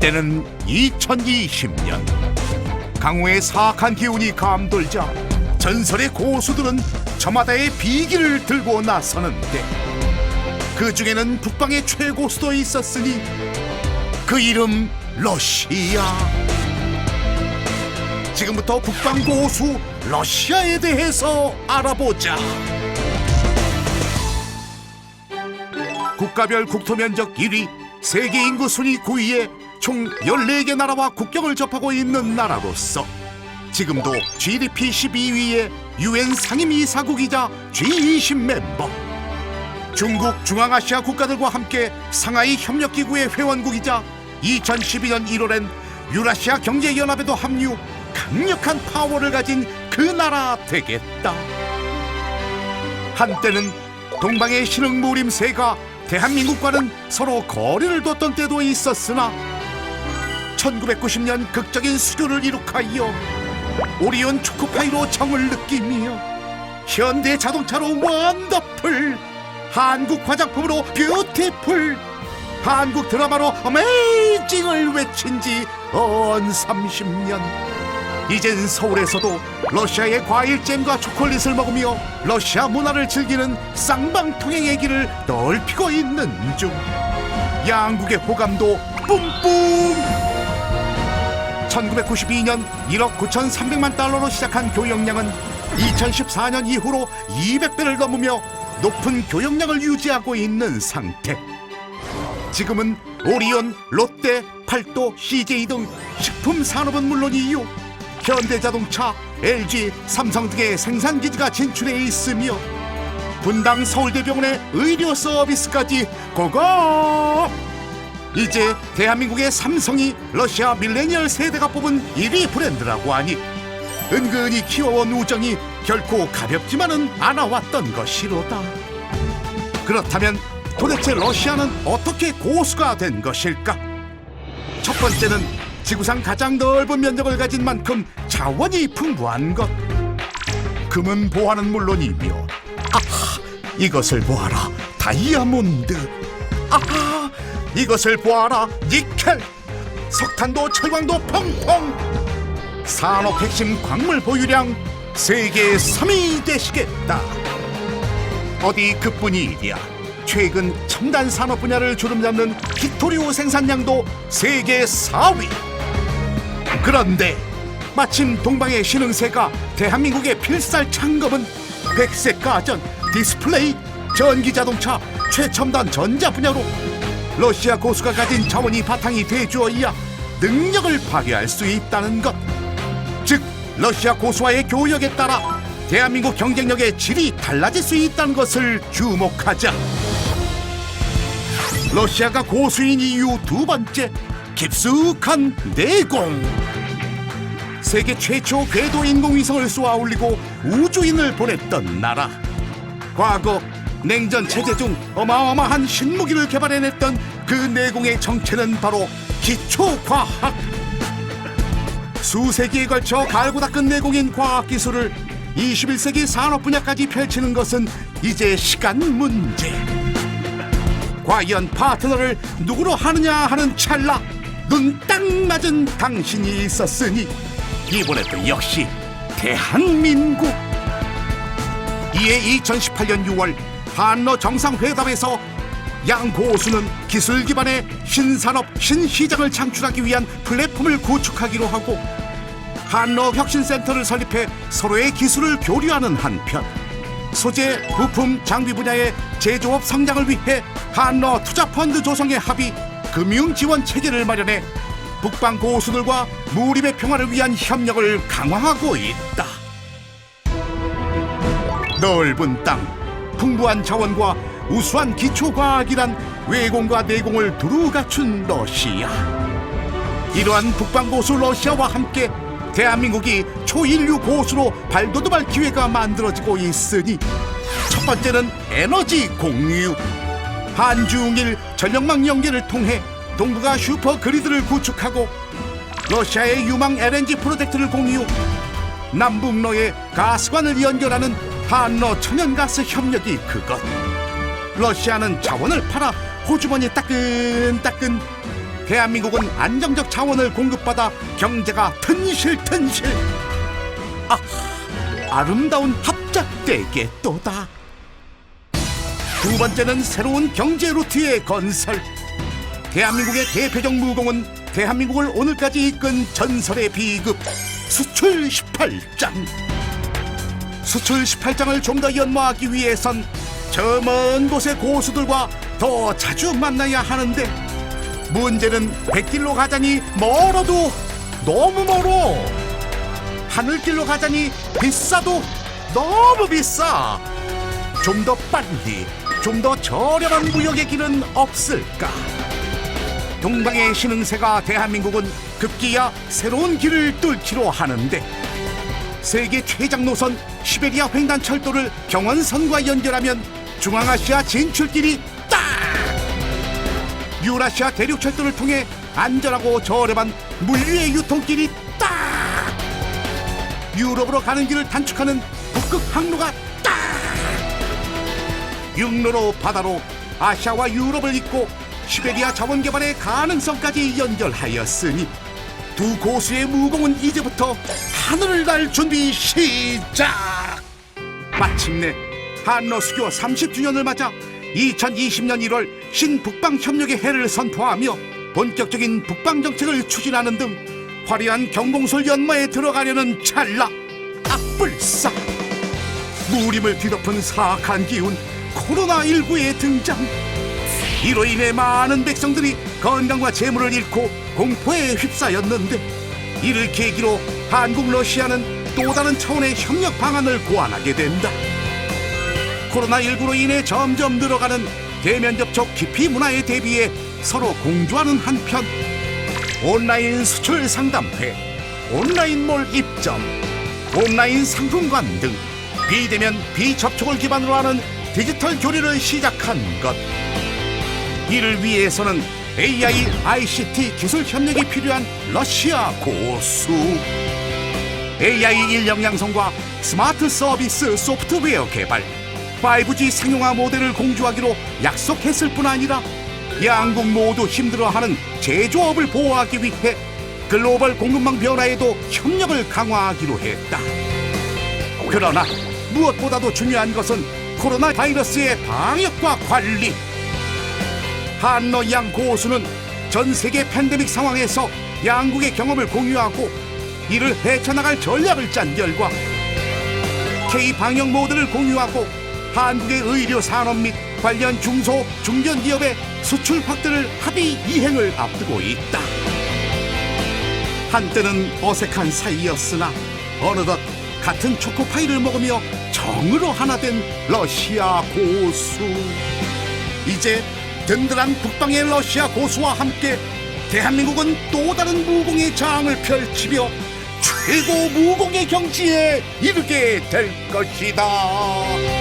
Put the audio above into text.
때는 2020년. 강우의 사악한 기운이 감돌자 전설의 고수들은 저마다의 비기를 들고 나서는데 그 중에는 북방의 최고수도 있었으니 그 이름 러시아. 지금부터 북방 고수 러시아에 대해서 알아보자. 국가별 국토 면적 1위 세계 인구 순위 9위에 총 14개 나라와 국경을 접하고 있는 나라로서 지금도 GDP 12위에 UN 상임이사국이자 G20 멤버 중국 중앙아시아 국가들과 함께 상하이 협력기구의 회원국이자 2012년 1월엔 유라시아 경제연합에도 합류 강력한 파워를 가진 그 나라 되겠다. 한때는 동방의 신흥 무림새가 대한민국과는 서로 거리를 뒀던 때도 있었으나 1990년 극적인 수교를 이룩하여 오리온 초코파이로 정을 느끼며 현대 자동차로 원더풀 한국 화장품으로 뷰티풀 한국 드라마로 어메이징을 외친 지 언 30년. 이젠 서울에서도 러시아의 과일잼과 초콜릿을 먹으며 러시아 문화를 즐기는 쌍방통의 얘기를 넓히고 있는 중. 양국의 호감도 뿜뿜 1992년 1억 9,300만 달러로 시작한 교역량은 2014년 이후로 200배를 넘으며 높은 교역량을 유지하고 있는 상태. 지금은 오리온, 롯데, 팔도, CJ 등 식품 산업은 물론이요. 현대자동차, LG, 삼성 등의 생산 기지가 진출해 있으며 분당 서울대병원의 의료 서비스까지 고고! 이제 대한민국의 삼성이 러시아 밀레니얼 세대가 뽑은 1위 브랜드라고 하니 은근히 키워온 우정이 결코 가볍지만은 않아왔던 것이로다. 그렇다면 도대체 러시아는 어떻게 고수가 된 것일까? 첫 번째는 지구상 가장 넓은 면적을 가진 만큼 자원이 풍부한 것. 금은 보화는 물론이며, 아하, 이것을 보아라, 다이아몬드. 아하, 이것을 보아라, 니켈. 석탄도 철광도 펑펑. 산업 핵심 광물 보유량 세계 3위 되시겠다. 어디 그뿐이랴. 최근 첨단 산업 분야를 주름잡는 히토리오 생산량도 세계 4위. 그런데 마침 동방의 신흥세가 대한민국의 필살 창검은 백색 가전, 디스플레이, 전기 자동차, 최첨단 전자 분야로 러시아 고수가 가진 자원이 바탕이 돼주어야 능력을 발휘할 수 있다는 것. 즉 러시아 고수와의 교역에 따라 대한민국 경쟁력의 질이 달라질 수 있다는 것을 주목하자. 러시아가 고수인 이유 두 번째 깊숙한 내공. 세계 최초 궤도 인공위성을 쏘아 올리고 우주인을 보냈던 나라. 과거 냉전 체제 중 어마어마한 신무기를 개발해냈던 그 내공의 정체는 바로 기초과학. 수세기에 걸쳐 갈고 닦은 내공인 과학 기술을 21세기 산업 분야까지 펼치는 것은 이제 시간 문제. 과연 파트너를 누구로 하느냐 하는 찰나 눈 딱 맞은 당신이 있었으니 이번에도 역시 대한민국. 이에 2018년 6월 한러 정상회담에서 양 고수는 기술 기반의 신산업 신시장을 창출하기 위한 플랫폼을 구축하기로 하고 한러 혁신센터를 설립해 서로의 기술을 교류하는 한편 소재, 부품, 장비 분야의 제조업 성장을 위해 한러 투자펀드 조성에 합의 금융 지원 체계를 마련해 북방 고수들과 무림의 평화를 위한 협력을 강화하고 있다. 넓은 땅, 풍부한 자원과 우수한 기초과학이란 외공과 내공을 두루 갖춘 러시아. 이러한 북방 고수 러시아와 함께 대한민국이 초인류 고수로 발돋움할 기회가 만들어지고 있으니 첫 번째는 에너지 공유. 한중일 전력망 연계를 통해 동북아 슈퍼 그리드를 구축하고 러시아의 유망 LNG 프로젝트를 공유 남북로의 가스관을 연결하는 한러 천연가스 협력이 그것. 러시아는 자원을 팔아 호주머니 따끈따끈 대한민국은 안정적 자원을 공급받아 경제가 튼실튼실. 아 아름다운 합작되게 또다. 두 번째는 새로운 경제 루트의 건설. 대한민국의 대표적 무공은 대한민국을 오늘까지 이끈 전설의 비급 수출 18장 수출 18장을 좀 더 연마하기 위해선 저 먼 곳의 고수들과 더 자주 만나야 하는데 문제는 백길로 가자니 멀어도 너무 멀어. 하늘길로 가자니 비싸도 너무 비싸. 좀 더 빨리 좀 더 저렴한 무역의 길은 없을까? 동방의 신흥세가 대한민국은 급기야 새로운 길을 뚫기로 하는데 세계 최장 노선 시베리아 횡단 철도를 경원선과 연결하면 중앙아시아 진출길이 딱! 유라시아 대륙 철도를 통해 안전하고 저렴한 물류의 유통길이 딱! 유럽으로 가는 길을 단축하는 북극 항로가 딱! 육로로 바다로 아시아와 유럽을 잇고 시베리아 자원 개발의 가능성까지 연결하였으니 두 고수의 무공은 이제부터 하늘을 날 준비 시작! 마침내 한러수교 30주년을 맞아 2020년 1월 신북방협력의 해를 선포하며 본격적인 북방정책을 추진하는 등 화려한 경공설 연마에 들어가려는 찰나 악불사 무림을 뒤덮은 사악한 기운 코로나19의 등장 이로 인해 많은 백성들이 건강과 재물을 잃고 공포에 휩싸였는데 이를 계기로 한국 러시아는 또 다른 차원의 협력 방안을 고안하게 된다. 코로나19로 인해 점점 늘어가는 대면 접촉 기피 문화에 대비해 서로 공조하는 한편 온라인 수출 상담회, 온라인 몰 입점, 온라인 상품관 등 비대면 비접촉을 기반으로 하는 디지털 교류를 시작한 것. 이를 위해서는 AI, ICT 기술 협력이 필요한 러시아 고수. AI 인력 양성과 스마트 서비스 소프트웨어 개발, 5G 상용화 모델을 공유하기로 약속했을 뿐 아니라 양국 모두 힘들어하는 제조업을 보호하기 위해 글로벌 공급망 변화에도 협력을 강화하기로 했다. 그러나 무엇보다도 중요한 것은 코로나 바이러스의 방역과 관리. 한러 양 고수는 전 세계 팬데믹 상황에서 양국의 경험을 공유하고 이를 헤쳐나갈 전략을 짠 결과 K 방역 모델을 공유하고 한국의 의료 산업 및 관련 중소 중견 기업의 수출 확대를 합의 이행을 앞두고 있다. 한때는 어색한 사이였으나 어느덧 같은 초코파이를 먹으며 정으로 하나 된 러시아 고수. 이제 든든한 북방의 러시아 고수와 함께 대한민국은 또 다른 무공의 장을 펼치며 최고 무공의 경지에 이르게 될 것이다.